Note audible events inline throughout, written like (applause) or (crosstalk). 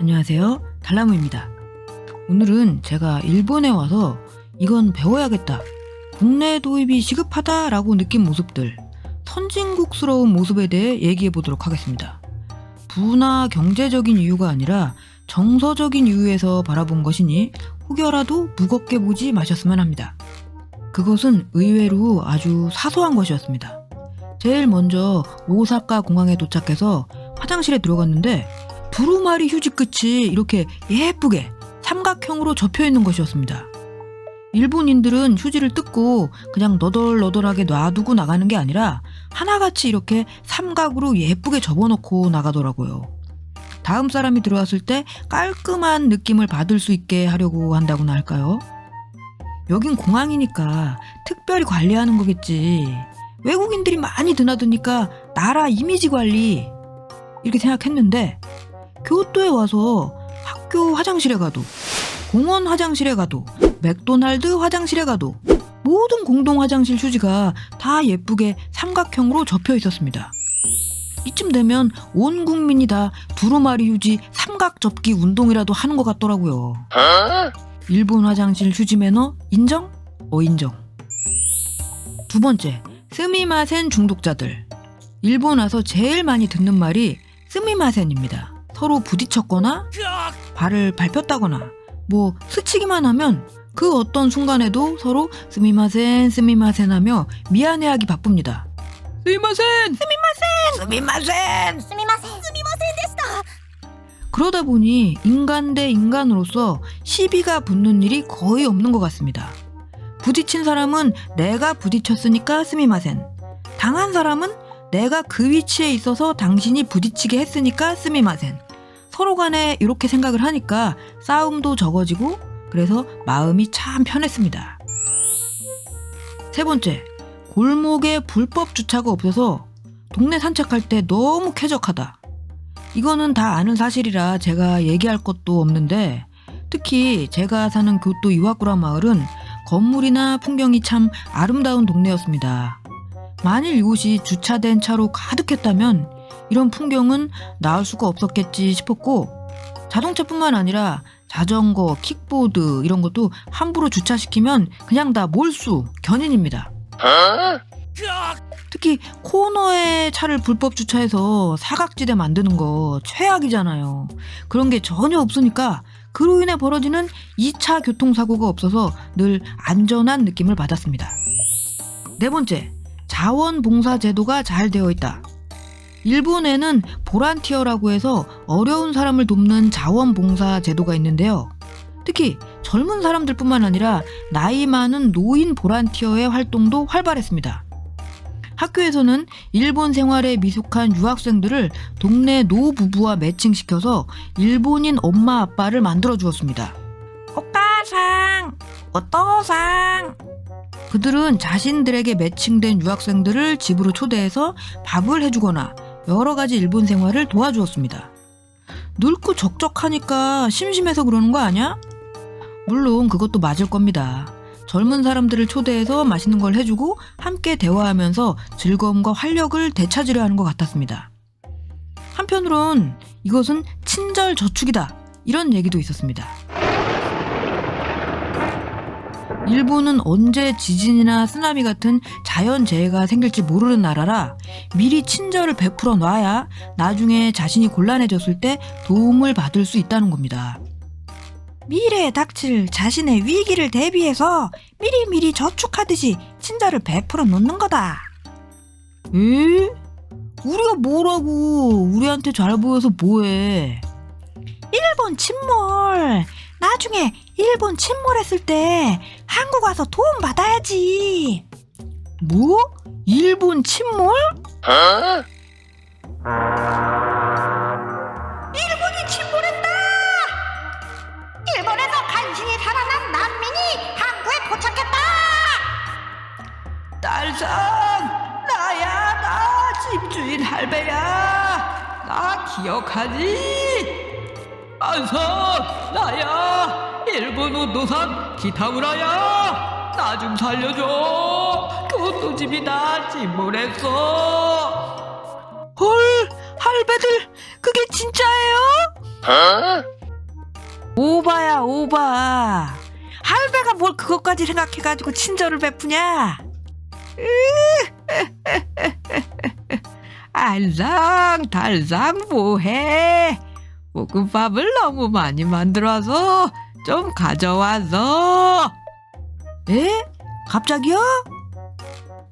안녕하세요. 달나무입니다. 오늘은 제가 일본에 와서 이건 배워야겠다. 국내 도입이 시급하다라고 느낀 모습들, 선진국스러운 모습에 대해 얘기해 보도록 하겠습니다. 부나 경제적인 이유가 아니라 정서적인 이유에서 바라본 것이니 혹여라도 무겁게 보지 마셨으면 합니다. 그것은 의외로 아주 사소한 것이었습니다. 제일 먼저 오사카 공항에 도착해서 화장실에 들어갔는데 두루마리 휴지 끝이 이렇게 예쁘게 삼각형으로 접혀 있는 것이었습니다. 일본인들은 휴지를 뜯고 그냥 너덜너덜하게 놔두고 나가는 게 아니라 하나같이 이렇게 삼각으로 예쁘게 접어놓고 나가더라고요. 다음 사람이 들어왔을 때 깔끔한 느낌을 받을 수 있게 하려고 한다고나 할까요? 여긴 공항이니까 특별히 관리하는 거겠지. 외국인들이 많이 드나드니까 나라 이미지 관리 이렇게 생각했는데 교토에 와서 학교 화장실에 가도 공원 화장실에 가도 맥도날드 화장실에 가도 모든 공동 화장실 휴지가 다 예쁘게 삼각형으로 접혀 있었습니다. 이쯤 되면 온 국민이 다 두루마리 휴지 삼각 접기 운동이라도 하는 것 같더라고요. 일본 화장실 휴지 매너 인정? 어 인정. 두 번째, 스미마센 중독자들. 일본 와서 제일 많이 듣는 말이 스미마센입니다. 서로 부딪혔거나 발을 밟혔다거나 뭐 스치기만 하면 그 어떤 순간에도 서로 스미마센 스미마센 하며 미안해하기 바쁩니다. 스미마센! 스미마센! 스미마센! 스미마센! 스미마센 됐다! 그러다 보니 인간 대 인간으로서 시비가 붙는 일이 거의 없는 것 같습니다. 부딪힌 사람은 내가 부딪혔으니까 스미마센. 당한 사람은 내가 그 위치에 있어서 당신이 부딪히게 했으니까 스미마센. 서로 간에 이렇게 생각을 하니까 싸움도 적어지고 그래서 마음이 참 편했습니다. 세 번째, 골목에 불법 주차가 없어서 동네 산책할 때 너무 쾌적하다. 이거는 다 아는 사실이라 제가 얘기할 것도 없는데 특히 제가 사는 교토 이와쿠라 마을은 건물이나 풍경이 참 아름다운 동네였습니다. 만일 이곳이 주차된 차로 가득했다면 이런 풍경은 나올 수가 없었겠지 싶었고 자동차뿐만 아니라 자전거, 킥보드 이런 것도 함부로 주차시키면 그냥 다 몰수, 견인입니다. 특히 코너에 차를 불법 주차해서 사각지대 만드는 거 최악이잖아요. 그런 게 전혀 없으니까 그로 인해 벌어지는 2차 교통사고가 없어서 늘 안전한 느낌을 받았습니다. 네 번째, 자원봉사 제도가 잘 되어 있다. 일본에는 보란티어라고 해서 어려운 사람을 돕는 자원봉사 제도가 있는데요. 특히 젊은 사람들뿐만 아니라 나이 많은 노인 보란티어의 활동도 활발했습니다. 학교에서는 일본 생활에 미숙한 유학생들을 동네 노부부와 매칭시켜서 일본인 엄마 아빠를 만들어 주었습니다. 오카상, 오토상. 그들은 자신들에게 매칭된 유학생들을 집으로 초대해서 밥을 해주거나 여러 가지 일본 생활을 도와주었습니다. 늙고 적적하니까 심심해서 그러는 거 아니야? 물론 그것도 맞을 겁니다. 젊은 사람들을 초대해서 맛있는 걸 해주고 함께 대화하면서 즐거움과 활력을 되찾으려 하는 것 같았습니다. 한편으론 이것은 친절 저축이다. 이런 얘기도 있었습니다. 일본은 언제 지진이나 쓰나미 같은 자연재해가 생길지 모르는 나라라 미리 친절을 베풀어 놔야 나중에 자신이 곤란해졌을 때 도움을 받을 수 있다는 겁니다. 미래에 닥칠 자신의 위기를 대비해서 미리미리 저축하듯이 친절을 베풀어 놓는 거다. 에? 우리가 뭐라고 우리한테 잘 보여서 뭐해? 일본 침몰. 나중에 일본 침몰했을 때 한국 와서 도움 받아야지. 뭐? 일본 침몰? 일본이 침몰했다 일본에서 간신히 살아난 난민이 한국에 도착했다 딸상 나야 나 집주인 할배야 나 기억하지? 안성 나야. 일본 오도산 기타무라야. 나 좀 살려줘. 교토 집이 나 침몰했어. 헐 할배들 그게 진짜예요? 오바야 오바. 할배가 뭘 그것까지 생각해가지고 친절을 베푸냐? (laughs) 알랑 달랑 뭐해 볶음밥을 너무 많이 만들어서 좀 가져와서 에? 갑자기요?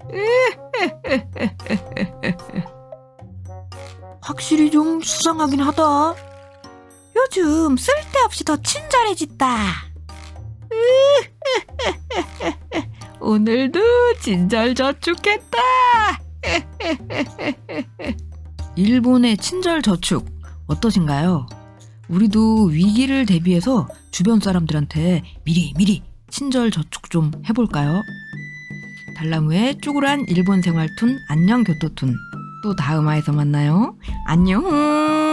(laughs) 확실히 좀 수상하긴 하다 요즘 쓸데없이 더 친절해졌다. (laughs) 오늘도 친절저축했다. (laughs) 일본의 친절저축 어떠신가요? 우리도 위기를 대비해서 주변 사람들한테 미리 미리 친절 저축 좀 해볼까요? 달랑우의 쪼그란 일본 생활툰 안녕 교토툰 또 다음 화에서 만나요. 안녕.